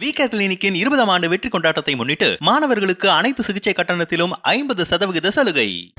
VK கிளினிக்கின் இருபதாம் ஆண்டு வெற்றி கொண்டாட்டத்தை முன்னிட்டு மாணவர்களுக்கு அனைத்து சிகிச்சை கட்டணத்திலும் ஐம்பது சதவிகித சலுகை.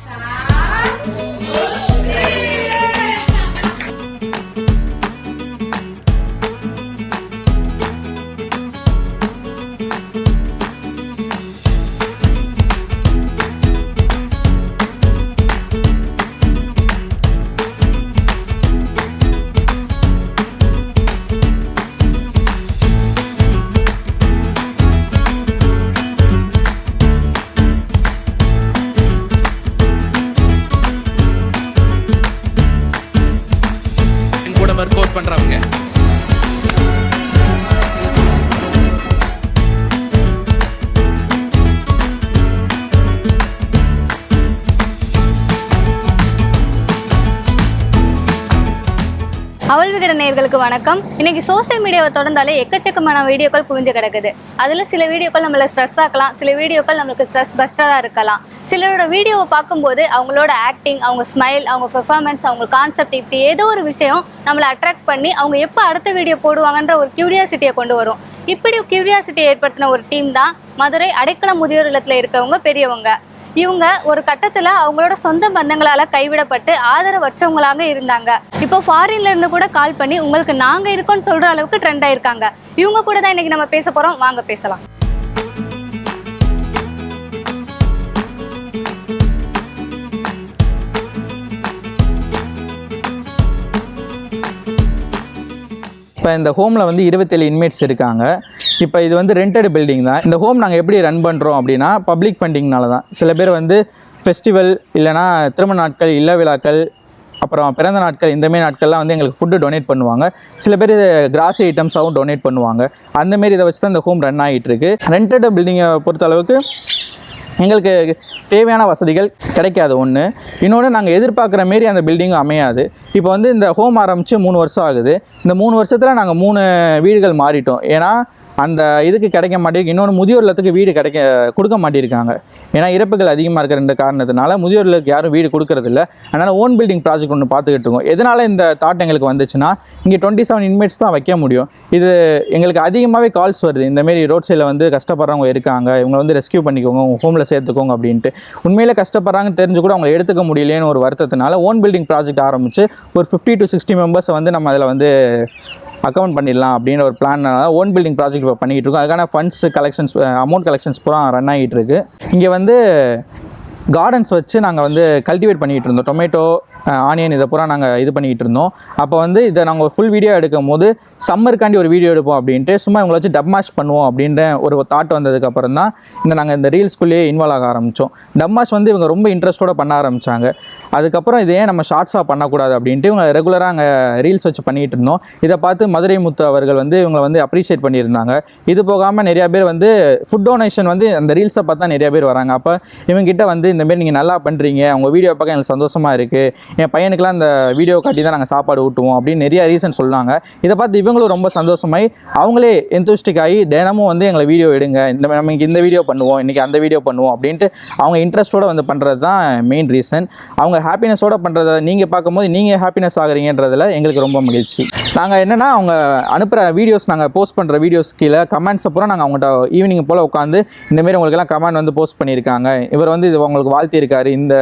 நேர்களுக்கு வணக்கம். இன்னைக்கு சோசியல் மீடியாவை தொடர்ந்தாலே எக்கச்சக்கமான வீடியோக்கள் குவிஞ்சு கிடக்குது. அதில் சில வீடியோக்கள் நம்மளை ஸ்ட்ரெஸ் ஆக்கலாம். சில வீடியோக்கள் நம்மளுக்கு ஸ்ட்ரெஸ் பஸ்டராக இருக்கலாம். சிலரோட வீடியோவை பார்க்கும்போது அவங்களோட ஆக்டிங் அவங்க ஸ்மைல் அவங்க பெர்ஃபார்மன்ஸ் அவங்க கான்செப்ட் இப்படி ஏதோ ஒரு விஷயம் நம்மளை அட்ராக்ட் பண்ணி அவங்க எப்போ அடுத்த வீடியோ போடுவாங்கன்ற ஒரு கியூரியாசிட்டியை கொண்டு வரும். இப்படி கியூரியாசிட்டியை ஏற்படுத்தின ஒரு டீம் தான் மதுரை அடைக்கல முதியோர் இல்லத்தில் இருக்கிறவங்க பெரியவங்க. இவங்க ஒரு கட்டத்துல அவங்களோட சொந்த பந்தங்களால கைவிடப்பட்டு ஆதரவற்றவங்களாக இருந்தாங்க. இப்போ ஃபாரின்ல இருந்து கூட கால் பண்ணி உங்களுக்கு நாங்க இருக்கோம்னு சொல்ற அளவுக்கு ட்ரெண்ட் ஆயிருக்காங்க. இவங்க கூட தான் இன்னைக்கு நம்ம பேச போறோம். வாங்க பேசலாம். இப்போ இந்த ஹோமில் வந்து இருபத்தேழு இன்மேட்ஸ் இருக்காங்க. இப்போ இது வந்து ரெண்டட் பில்டிங் தான். இந்த ஹோம் நாங்கள் எப்படி ரன் பண்ணுறோம் அப்படின்னா பப்ளிக் ஃபண்டிங்னால தான். சில பேர் வந்து ஃபெஸ்டிவல் இல்லைனா திருமண நாட்கள் இல்ல விழாக்கள் அப்புறம் பிறந்த நாட்கள் இந்தமாரி நாட்கள்லாம் வந்து எங்களுக்கு ஃபுட்டு டொனேட் பண்ணுவாங்க. சில பேர் கிராசி ஐட்டம்ஸாகவும் டொனேட் பண்ணுவாங்க. அந்தமாரி இதை வச்சு தான் இந்த ஹோம் ரன் ஆகிட்டு இருக்கு. ரெண்டட் பில்டிங்கை பொறுத்த அளவுக்கு எங்களுக்கு தேவையான வசதிகள் கிடைக்காது ஒன்று இன்னொன்று நாங்கள் எதிர்பார்க்குற மாரி அந்த பில்டிங்கும் அமையாது. இப்போ வந்து இந்த ஹோம் ஆரம்பித்து மூணு வருஷம் ஆகுது. இந்த மூணு வருஷத்தில் நாங்கள் மூணு வீடுகள் மாறிட்டோம். ஏன்னா அந்த இதுக்கு கிடைக்க மாட்டேங்குது. இன்னொன்று முதியோர் இல்லத்துக்கு வீடு கிடைக்க கொடுக்க மாட்டேங்கிறாங்க ஏன்னா இறப்புகள் அதிகமாக இருக்கிற ரெண்டு காரணத்தினால முதியோர் இல்லத்துக்கு யாரும் வீடு கொடுக்கறதில்ல அதனால் ஓன் பில்டிங் ப்ராஜெக்ட் ஒன்று பார்த்துக்கிட்டு இருக்கோம். எதனால் இந்த தாட் எங்களுக்கு வந்துச்சுன்னா இங்கே டுவெண்ட்டி செவன் இன்மேட்ஸ் தான் வைக்க முடியும். இது எங்களுக்கு அதிகமாகவே கால்ஸ் வருது. இந்தமாரி ரோட் சைடில் வந்து கஷ்டப்படுறவங்க இருக்காங்க. இவங்க வந்து ரெஸ்கியூ பண்ணிக்கோங்க. உங்கள் ஹோமில் சேர்த்துக்கோங்க அப்படின்ட்டு. உண்மையிலே கஷ்டப்படுறாங்கன்னு தெரிஞ்சு கூட அவங்க எடுத்துக்க முடியலையேன்னு ஒரு வருத்தத்தினால ஓன் பில்டிங் ப்ராஜெக்ட் ஆரம்பித்து ஒரு ஃபிஃப்டி டு சிக்ஸ்டி மெம்பர்ஸை வந்து நம்ம அதில் வந்து அக்கௌண்ட் பண்ணிடலாம் அப்படின்ற ஒரு பிளான் ஓன் பில்டிங் ப்ராஜெக்ட் இப்போ பண்ணிகிட்டு இருக்கோம். அதுக்கான ஃபண்ட்ஸ் கலெக்ஷன்ஸ் அமௌண்ட் கலெக்ஷன்ஸ் பூரா ரன் ஆகிட்டு இருக்கு. இங்கே வந்து கார்டன்ஸ் வச்சு நாங்கள் வந்து கல்டிவேட் பண்ணிகிட்டு இருந்தோம். டொமேட்டோ ஆனியன் இதை பூரா நாங்கள் இது பண்ணிக்கிட்டு இருந்தோம். அப்போ வந்து இதை நாங்கள் ஃபுல் வீடியோ எடுக்கும் போது சம்மருக்காண்டி ஒரு வீடியோ எடுப்போம் அப்படின்ட்டு சும்மா இவங்களை வச்சு டப் மாஷ் பண்ணுவோம் அப்படின்ற ஒரு தாட் வந்ததுக்கப்புறம் தான் இந்த நாங்கள் இந்த ரீல்ஸ்குள்ளேயே இன்வால்வ் ஆக ஆரம்பித்தோம் டப் மாஷ் வந்து இவங்க ரொம்ப இன்ட்ரெஸ்ட்டோட பண்ண ஆரம்பித்தாங்க அதுக்கப்புறம் இதே நம்ம ஷார்ட்ஸாக பண்ணக்கூடாது அப்படின்ட்டு இவங்க ரெகுலராக அங்கே ரீல்ஸ் வச்சு பண்ணிகிட்டு இருந்தோம். இதை பார்த்து மதுரை முத்து அவர்கள் வந்து இவங்களை வந்து அப்ரிஷியேட் பண்ணியிருந்தாங்க. இது போகாமல் நிறையா பேர் வந்து ஃபுட் டொனேஷன் வந்து அந்த ரீல்ஸை பார்த்தா நிறையா பேர் வராங்க. அப்போ இவங்ககிட்ட வந்து இந்தமாரி நீங்கள் நல்லா பண்ணுறீங்க உங்கள் வீடியோ பார்க்க எனக்கு சந்தோஷமாக இருக்குது என் பையனுக்குலாம் அந்த வீடியோ காட்டி தான் நாங்கள் சாப்பாடு ஊட்டுவோம் அப்படின்னு நிறைய ரீசன் சொன்னாங்க. இதை பார்த்து இவங்களும் ரொம்ப சந்தோஷமாய் அவங்களே எந்தூஸ்டிக் ஆகி தினமும் வந்து எங்களை வீடியோ எடுங்க இந்த நம்ம இந்த வீடியோ பண்ணுவோம் இன்றைக்கி அந்த வீடியோ பண்ணுவோம் அப்படின்ட்டு அவங்க இன்ட்ரெஸ்ட்டோடு வந்து பண்ணுறது தான் மெயின் ரீசன் அவங்க ஹாப்பினஸோட பண்ணுறத நீங்கள் பார்க்கும்போது நீங்கள் ஹாப்பினஸ் ஆகுறீங்கன்றதில் எங்களுக்கு ரொம்ப மகிழ்ச்சி. நாங்கள் என்னென்னா அவங்க அனுப்புகிற வீடியோஸ் நாங்கள் போஸ்ட் பண்ணுற வீடியோஸ் கீழே கமெண்ட்ஸை பூரா நாங்கள் அவங்கள்ட்ட ஈவினிங் போல் உட்காந்து இந்தமாரி உங்களுக்கெல்லாம் கமெண்ட் வந்து போஸ்ட் பண்ணியிருக்காங்க. இவர் வந்து இது உங்களுக்கு வாழ்த்தியிருக்காரு. இந்த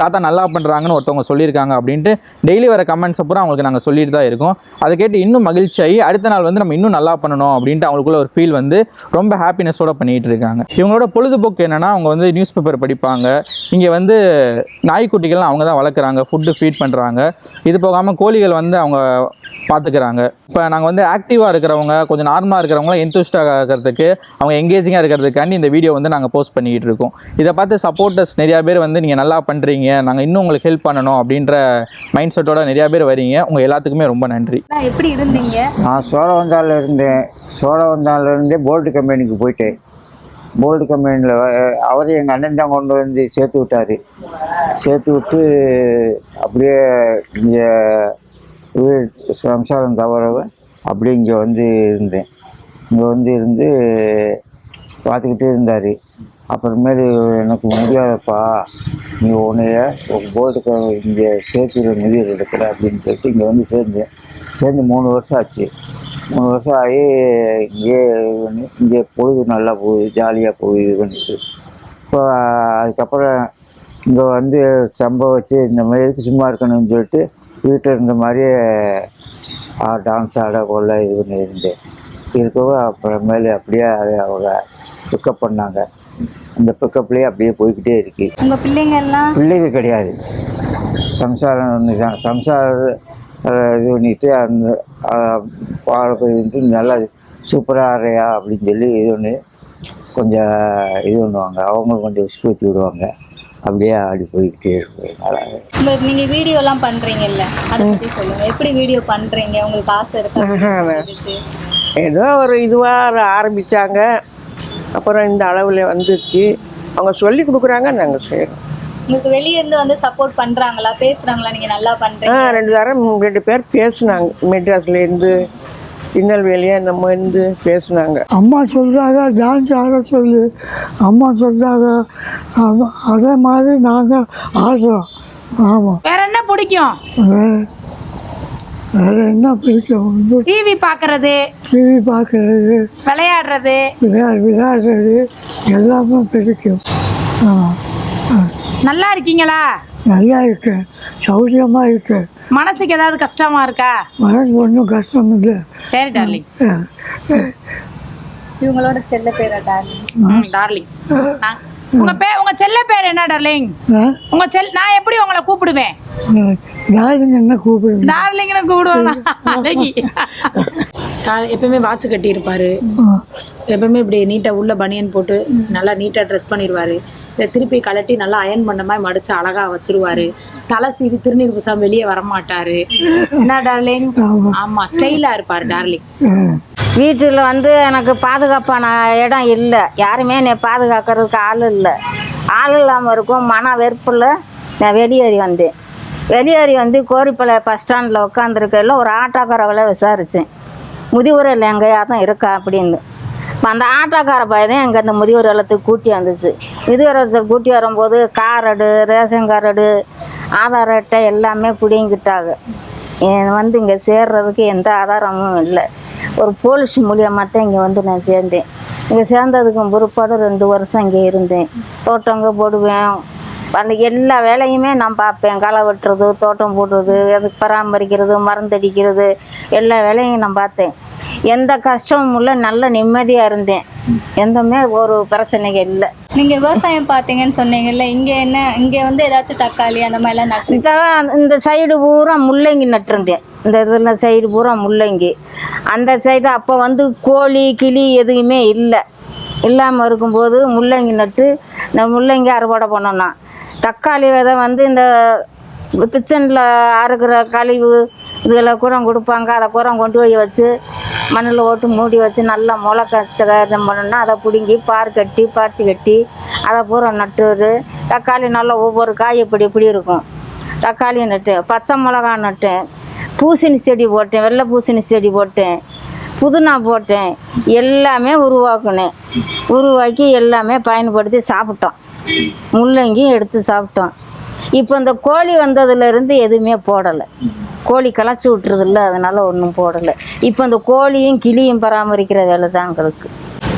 தாத்தா நல்லா பண்ணுறாங்கன்னு ஒருத்தவங்க சொல்லி சொல்லியிருக்காங்க அப்படின்ட்டு டெய்லி வர கமெண்ட்ஸை பூரா அவங்களுக்கு நாங்கள் சொல்லிட்டு தான் இருக்கோம். அதை கேட்டு இன்னும் மகிழ்ச்சியாகி அடுத்த நாள் வந்து நம்ம இன்னும் நல்லா பண்ணணும் அப்படின்ட்டு அவங்களுக்குள்ள ஒரு ஃபீல் வந்து ரொம்ப ஹாப்பினஸோட பண்ணிகிட்டு இருக்காங்க. இவங்களோட பொழுதுபோக்கு என்னென்னா அவங்க வந்து நியூஸ் பேப்பர் படிப்பாங்க. இங்கே வந்து நாய்க்குட்டிகள்லாம் அவங்க தான் வளர்க்குறாங்க ஃபுட்டு ஃபீட் பண்ணுறாங்க இது போகாமல் கோழிகள் வந்து அவங்க பார்த்துக்கிறாங்க இப்போ நாங்கள் வந்து ஆக்டிவாக இருக்கிறவங்க கொஞ்சம் நார்மலாக இருக்கிறவங்களாம் எந்தூஸ்டாக இருக்கிறதுக்கு அவங்க எங்கேஜிங்காக இருக்கிறதுக்காண்டி இந்த வீடியோ வந்து நாங்கள் போஸ்ட் பண்ணிக்கிட்டு இருக்கோம். இதை பார்த்து சப்போர்ட்டர்ஸ் நிறையா பேர் வந்து நீங்கள் நல்லா பண்ணுறீங்க நாங்கள் இன்னும் உங்களுக்கு ஹெல்ப் பண்ணணும் அப்படின்னு அப்படின்ற மைண்ட் செட்டோட நிறையா பேர் வரீங்க. உங்கள் எல்லாத்துக்குமே ரொம்ப நன்றி. எப்படி இருந்தீங்க? நான் சோழவந்தாலில் இருந்தேன் சோழவந்தாலில் இருந்தே போல்டு கம்பெனிக்கு போயிட்டேன். போல்டு கம்பெனியில் அவர் எங்கள் அண்ணன் தான் கொண்டு வந்து சேர்த்து விட்டார். சேர்த்து விட்டு அப்படியே இங்கே சம்சாரம் தவறவ அப்படியே இங்கே வந்து இருந்தேன். இங்கே வந்து இருந்து பார்த்துக்கிட்டே இருந்தார். அப்புறமேலு எனக்கு முடியாதப்பா. நீ உன்னைய போர்டுக்கு இங்கே சேர்த்து முதியோர் இடத்துல அப்படின்னு சொல்லிட்டு இங்கே வந்து சேர்ந்தேன். சேர்ந்து மூணு வருஷம் ஆச்சு. மூணு வருஷம் ஆகி இங்கே இது பண்ணி இங்கே பொழுது நல்லா போகுது ஜாலியாக போகுது இது பண்ணிட்டு இப்போ அதுக்கப்புறம் இங்கே வந்து சம்பவம் வச்சு இந்த மாதிரி எதுக்கு சும்மா இருக்கணும்னு சொல்லிட்டு வீட்டில் இருந்த மாதிரியே டான்ஸ் ஆட கொள்ள இது பண்ணி இருந்தேன் இருக்கவும் அப்புறமேலு அப்படியே அதை அவங்க பிக்கப் பண்ணாங்க. அந்த பிக்கப்லேயே அப்படியே போய்க்கிட்டே இருக்கு. உங்க பிள்ளைங்க எல்லாம் பிள்ளைங்க கிடையாது. சம்சாரம் சம்சாரம் இது பண்ணிட்டு அந்த வாழ்க்கை நல்லா சூப்பராக ஆடுறியா அப்படின்னு சொல்லி இது ஒன்று கொஞ்சம் இது பண்ணுவாங்க. அவங்களும் கொஞ்சம் உஷ்பூத்தி விடுவாங்க. அப்படியே ஆடி போய்கிட்டே இருக்கும் நல்லா உங்களுக்கு நீங்க வீடியோ எல்லாம் பண்றீங்கல்ல அதை பத்தி சொல்லுங்க. எப்படி வீடியோ பண்றீங்க? உங்களுக்கு ஆசை இருக்கா? ஏதோ ஒரு இதுவாக ஆரம்பித்தாங்க அப்புறம் இந்த அளவில் வந்துச்சு. அவங்க சொல்லி கொடுக்குறாங்க நாங்கள் செய்கிறோம் உங்களுக்கு வெளிய இருந்து வந்து சப்போர்ட் பண்றாங்களா? பேசுறாங்களா? நீங்க நல்லா ஆ பண்றீங்க ரெண்டு தரம் ரெண்டு பேர் பேசுனாங்க. மெட்ராஸ்லேருந்து திருநெல்வேலியா நம்ம இருந்து பேசுனாங்க. அம்மா சொல்கிறாங்க டான்ஸ் ஆட சொல்லு. அம்மா சொல்கிறாங்க அதே மாதிரி நாங்கள் ஆடுறோம். ஆமாம் வேற என்ன பிடிக்கும்? வேறு என்ன பிடிக்கும் டிவி பார்க்கறது டிவி பார்க்குறது விளையாடுறது. விளையா விளையாடுறது எல்லாமே பிடிக்கும் ஆ நல்லா இருக்கீங்களா? நல்லா இருக்கு. சௌரியமாக இருக்கு. மனசுக்கு ஏதாவது கஷ்டமா இருக்கா? மனசு ஒன்றும் கஷ்டம் இல்லை. சரி டார்லிங். இவங்களோட செல்ல பேரா டார்லிங்? டார்லிங். உங்க பே உங்க செல்ல பேர் என்ன டார்லிங்? உங்க செல் நான் எப்படி உங்களை கூப்பிடுவேன்? யாருங்க என்ன கூப்பிடுங்க டார்லிங்னு கூப்பிடுவேன் அழகி. எப்பவுமே வாட்ச் கட்டி இருப்பாரு எப்பவுமே இப்படி நீட்டா உள்ள பனியன் போட்டு நல்லா நீட்டா ட்ரெஸ் பண்ணிடுவாரு இதை திருப்பி கலட்டி நல்லா அயன் பண்ண மாதிரி மடிச்சு அழகா வச்சிருவாரு. தலை சீவி திருநீர் பூசாம வெளியே வரமாட்டாரு. என்ன டார்லிங் ஆமா. ஸ்டைலா இருப்பாரு டார்லிங் வீட்டில் வந்து எனக்கு பாதுகாப்பான இடம் இல்லை. யாருமே என்னை பாதுகாக்கிறதுக்கு ஆள் இல்லை. ஆள் இல்லாமல் இருக்கும் மன வெறுப்பில் நான் வெளியேறி வந்தேன். வெளியேறி வந்து கோரிப்பளை பஸ் ஸ்டாண்டில் உட்காந்துருக்கையில் ஒரு ஆட்டோக்காரவளை விசாரித்தேன் முதியோர் எங்கேயா தான் இருக்கா அப்படின்னு. இப்போ அந்த ஆட்டோக்கார பையன் எங்கள் அந்த முதியோர் இல்லத்துக்கு கூட்டி வந்துச்சு. முதியோர் இல்லத்துக்கு கூட்டி வரும்போது கார்டு ரேஷன் கார்டு ஆதார் அட்டை எல்லாமே பிடிங்கிட்டாங்க. என் வந்து இங்கே சேர்றதுக்கு எந்த ஆதாரமும் இல்லை. ஒரு போலீஸ் மூலியமாக தான் இங்கே வந்து நான் சேர்ந்தேன். இங்கே சேர்ந்ததுக்கும் பிற்பாடு ரெண்டு வருஷம் இங்கே இருந்தேன். தோட்டங்க போடுவேன் அந்த எல்லா வேலையுமே நான் பார்ப்பேன். களை வெட்டுறது தோட்டம் போடுறது அதுக்கு பராமரிக்கிறது மருந்தடிக்கிறது எல்லா வேலையும் நான் பார்த்தேன். எந்த கஷ்டமும் இல்லை நல்ல நிம்மதியாக இருந்தேன். எந்தமே ஒரு பிரச்சனைகள் இல்லை. நீங்க விவசாயம் பாத்தீங்கன்னு சொன்னீங்கல்ல இங்க என்ன இங்க வந்து ஏதாச்சும் தக்காளி அந்த மாதிரி எல்லாம் நட்டு இந்த சைடு பூரா முள்ளங்கி நட்டிருந்தேன். இந்த இதில் சைடு பூரா முள்ளங்கி. அந்த சைடு அப்போ வந்து கோழி கிளி எதுவுமே இல்லை. இல்லாமல் இருக்கும்போது முள்ளங்கி நட்டு இந்த முள்ளங்கி அறுவடை பண்ணோம் தக்காளி விதை வந்து இந்த கிச்சனில் அறுக்கிற கழிவு இதெல்லாம் கூட கொடுப்பாங்க. அதை கூட கொண்டு போய் வச்சு மண்ணில் ஓட்டு மூடி வச்சு நல்லா முளை கச்ச இது அதை பிடுங்கி பார் கட்டி பாத்தி கட்டி அதை பூரா நட்டுது தக்காளி நல்லா ஒவ்வொரு காய் இப்படி இப்படி இருக்கும். தக்காளி நட்டேன் பச்சை மிளகா நட்டேன் பூசணி செடி போட்டேன் வெள்ளை பூசணி செடி போட்டேன் புதினா போட்டேன் எல்லாமே உருவாக்குனேன். உருவாக்கி எல்லாமே பயன்படுத்தி சாப்பிட்டோம். முள்ளங்கியும் எடுத்து சாப்பிட்டோம். இப்போ இந்த கோழி வந்ததுலேருந்து எதுவுமே போடலை. கோழி களைச்சி விட்டுறதில்ல அதனால் ஒன்றும் போடலை. இப்போ இந்த கோழியும் கிளியும் பராமரிக்கிற வேலை தான் எங்களுக்கு.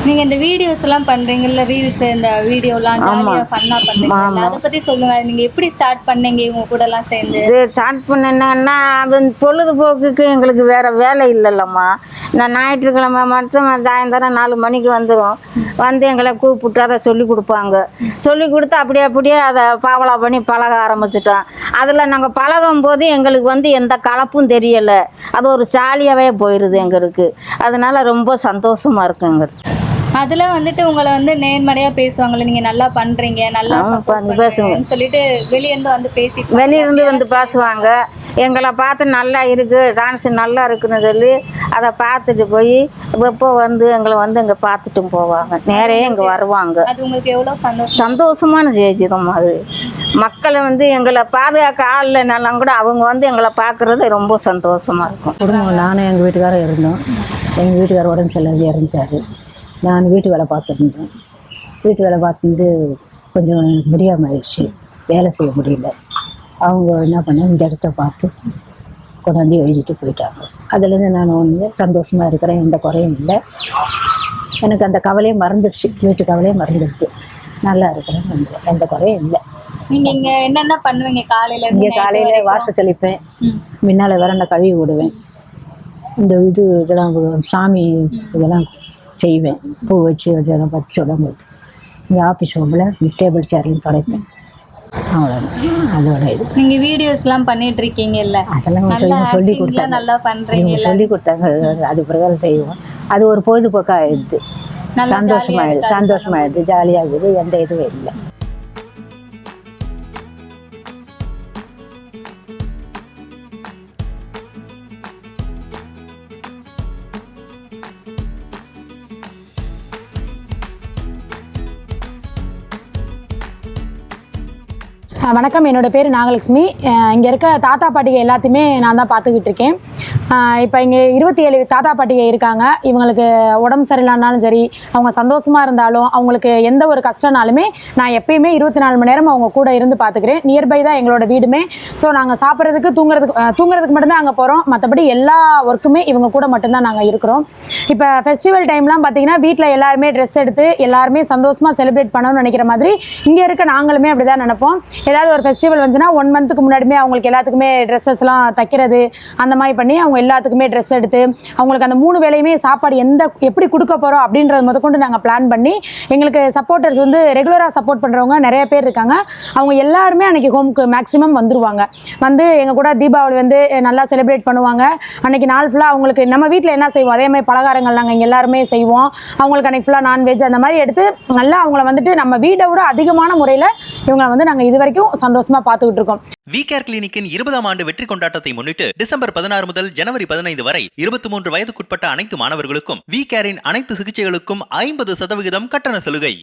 நீங்க இந்த வீடியோஸ் எல்லாம் பண்றீங்கல்ல ரீல்ஸ் இந்த வீடியோ எல்லாம் ஜாலியா ஃபன்னா பண்றீங்கல்ல அதை பத்தி சொல்லுங்க. நீங்க எப்படி ஸ்டார்ட் பண்ணீங்க இவங்க கூட எல்லாம் சேர்ந்து? ஸ்டார்ட் பண்ணேன்னா அது பொழுதுபோக்குக்கு எங்களுக்கு வேற வேலை இல்லைல்லம்மா. நான் ஞாயிற்றுக்கிழமை மட்டும் சாயந்தரம் நாலு மணிக்கு வந்துடும் வந்து எங்களை கூப்பிட்டு அதை சொல்லி கொடுப்பாங்க. சொல்லி கொடுத்து அப்படியே அப்படியே அதை பாவலா பண்ணி பழக ஆரம்பிச்சிட்டோம். அதில் நாங்கள் பழகும் போது எங்களுக்கு வந்து எந்த கலப்பும் தெரியலை. அது ஒரு ஜாலியாகவே போயிடுது எங்களுக்கு. அதனால ரொம்ப சந்தோஷமா இருக்கு எங்களுக்கு. அதுல வந்துட்டு உங்களை வந்து நேர்மறையா பேசுவாங்கல்ல நீங்க நல்லா பண்றீங்க நல்லா பேசுவாங்க. சொல்லிட்டு வெளிய இருந்து வந்து பேசி வெளியிருந்து வந்து பேசுவாங்க. எங்களை பார்த்து நல்லா இருக்குது டான்ஸ் நல்லா இருக்குன்னு சொல்லி அதை பார்த்துட்டு போய் எப்போ வந்து எங்களை வந்து இங்கே பார்த்துட்டும் போவாங்க. நேரே இங்கே வருவாங்க. அது உங்களுக்கு எவ்வளவு சந்தோஷம்? சந்தோஷமான செய்தி தான் அது. மக்களை வந்து எங்களை பாதுகாக்க ஆள் இல்லைனாலும் கூட அவங்க வந்து எங்களை பார்க்குறது ரொம்ப சந்தோஷமா இருக்கும். குடும்பம் நானும் எங்கள் வீட்டுக்காரரும் இருந்தோம். எங்கள் வீட்டுக்காரர் உடம்பு சரியில்லாத இறந்துட்டாரு. நான் வீட்டு வேலை பார்த்துருந்தேன். வீட்டு வேலை பார்த்துட்டு கொஞ்சம் எனக்கு முடியாமல் ஆயிடுச்சு. வேலை செய்ய முடியல. அவங்க என்ன பண்ண இந்த இடத்த பார்த்து கொண்டாந்து எழுதிட்டு போயிட்டாங்க. அதுலேருந்து நான் வந்து சந்தோஷமாக இருக்கிறேன் எந்த குறையும் இல்லை. எனக்கு அந்த கவலையே மறந்துடுச்சு. வீட்டு கவலையே மறந்துடுச்சு. நல்லா இருக்கிறேன் எந்த- எந்த குறையும் இல்லை. நீங்க இங்க என்னென்ன பண்ணுவீங்க? காலையில இங்கே காலையில்? வாசல் தெளிப்பேன். முன்னால் விரண்ட கழுவி விடுவேன். இந்த இது இதெல்லாம் சாமி இதெல்லாம் செய்வேன். பூ வச்சு அதெல்லாம் பற்றி சொல்லும்போது இங்கே ஆஃபீஸ் ரூமில் டேபிள் சேர்லையும் துடைப்பேன். அவ்வளோதான் அதோட இது. நீங்க வீடியோஸ் எல்லாம் பண்ணிட்டு இருக்கீங்க இல்ல அதெல்லாம் சொல்லி கொடுத்தாங்க. எல்லாம் நல்லா இல்ல சொல்லி கொடுத்தாங்க. அது பிரகாரம் செய்வோம். அது ஒரு பொழுதுபோக்காக ஆயிடுது சந்தோஷமாயிடுது. சந்தோஷமாயிடுது. ஜாலியாகுது எந்த இதுவும் இல்லை. வணக்கம். என்னோட பேர் நாகலட்சுமி. இங்கே இருக்க தாத்தா பாட்டிகள் எல்லாத்தையுமே நான் தான் பார்த்துக்கிட்டு இருக்கேன். இப்போ இங்கே இருபத்தி ஏழு தாத்தா பாட்டிகை இருக்காங்க. இவங்களுக்கு உடம்பு சரியில்லைனாலும் சரி அவங்க சந்தோஷமாக இருந்தாலும் அவங்களுக்கு எந்த ஒரு கஷ்டனாலுமே நான் எப்பயுமே இருபத்தி நாலு மணி நேரம் அவங்க கூட இருந்து பார்த்துக்கிறேன் நியர்பை தான் எங்களோட வீடுமே. ஸோ நாங்கள் சாப்பிட்றதுக்கு தூங்குறதுக்கு தூங்குறதுக்கு மட்டும்தான் அங்கே போகிறோம் மற்றபடி எல்லா ஒர்க்குமே இவங்க கூட மட்டும்தான் நாங்கள் இருக்கிறோம். இப்போ ஃபெஸ்டிவல் டைம்லாம் பார்த்தீங்கன்னா வீட்டில் எல்லாருமே ட்ரெஸ் எடுத்து எல்லாருமே சந்தோஷமாக செலிப்ரேட் பண்ணணும்னு நினைக்கிற மாதிரி இங்கே இருக்க நாங்களுமே அப்படி தான் நினைப்போம். ஏதாவது ஒரு ஃபெஸ்டிவல் வந்துச்சுன்னா ஒன் மந்த்துக்கு முன்னாடியுமே அவங்களுக்கு எல்லாத்துக்குமே ட்ரெஸ்ஸஸ்லாம் தைக்கிறது அந்த மாதிரி பண்ணி அவங்க எல்லாத்துக்குமே ட்ரெஸ் எடுத்து அவங்களுக்கு அந்த மூணு வேலையுமே சாப்பாடு எந்த எப்படி கொடுக்க போகிறோம் அப்படின்றது முதற்கொண்டு நாங்கள் பிளான் பண்ணி எங்களுக்கு சப்போர்ட்டர்ஸ் வந்து ரெகுலராக சப்போர்ட் பண்ணுறவங்க நிறைய பேர் இருக்காங்க. அவங்க எல்லாருமே அன்றைக்கி ஹோம்க்கு மேக்ஸிமம் வந்துருவாங்க. வந்து எங்கள் கூட தீபாவளி வந்து நல்லா செலிப்ரேட் பண்ணுவாங்க. அன்றைக்கி நாள் ஃபுல்லாக அவங்களுக்கு நம்ம வீட்டில் என்ன செய்வோம்? அதே மாதிரி பலகாரங்கள் நாங்கள் இங்கே எல்லாருமே செய்வோம். அவங்களுக்கு அன்றைக்கி ஃபுல்லாக நான்வெஜ் அந்த மாதிரி எடுத்து நல்லா அவங்கள வந்துட்டு நம்ம வீடை விட அதிகமான முறையில் இவங்களை வந்து நாங்கள் இது வரைக்கும் சந்தோஷமாக பார்த்துக்கிட்டு இருக்கோம். வி கேர் கிளினிக்கின் இருபதாம் ஆண்டு வெற்றி கொண்டாட்டத்தை முன்னிட்டு டிசம்பர் பதினாறு முதல் ஜனவரி பதினைந்து வரை இருபத்தி மூன்று வயதுக்குட்பட்ட அனைத்து மாணவர்களுக்கும் வி கேரின் அனைத்து சிகிச்சைகளுக்கும் ஐம்பது சதவிகிதம் கட்டண சலுகை.